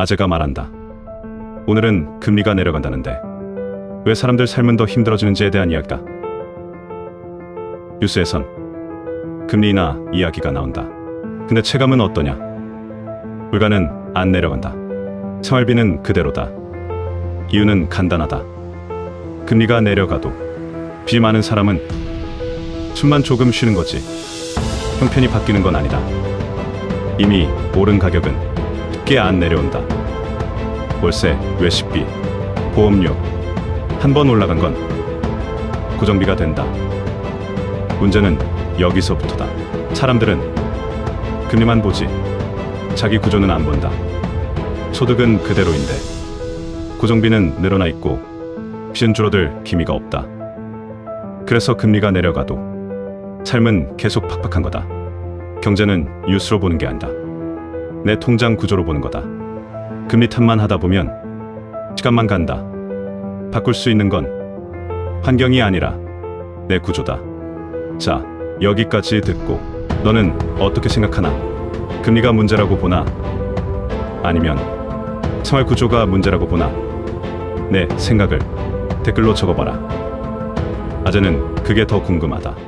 아재가 말한다. 오늘은 금리가 내려간다는데 왜 사람들 삶은 더 힘들어지는지에 대한 이야기다. 뉴스에선 금리 인하 이야기가 나온다. 근데 체감은 어떠냐? 물가는 안 내려간다. 생활비는 그대로다. 이유는 간단하다. 금리가 내려가도 빚이 많은 사람은 숨만 조금 쉬는 거지. 형편이 바뀌는 건 아니다. 이미 오른 가격은 쉽게 안 내려온다. 월세, 외식비, 보험료 한 번 올라간 건 고정비가 된다. 문제는 여기서부터다. 사람들은 금리만 보지 자기 구조는 안 본다. 소득은 그대로인데 고정비는 늘어나 있고 빚은 줄어들 기미가 없다. 그래서 금리가 내려가도 삶은 계속 팍팍한 거다. 경제는 뉴스로 보는 게 아니다. 내 통장 구조로 보는 거다. 금리 탓만 하다 보면 시간만 간다. 바꿀 수 있는 건 환경이 아니라 내 구조다. 자, 여기까지 듣고 너는 어떻게 생각하나? 금리가 문제라고 보나? 아니면 생활 구조가 문제라고 보나? 내 생각을 댓글로 적어봐라. 아재는 그게 더 궁금하다.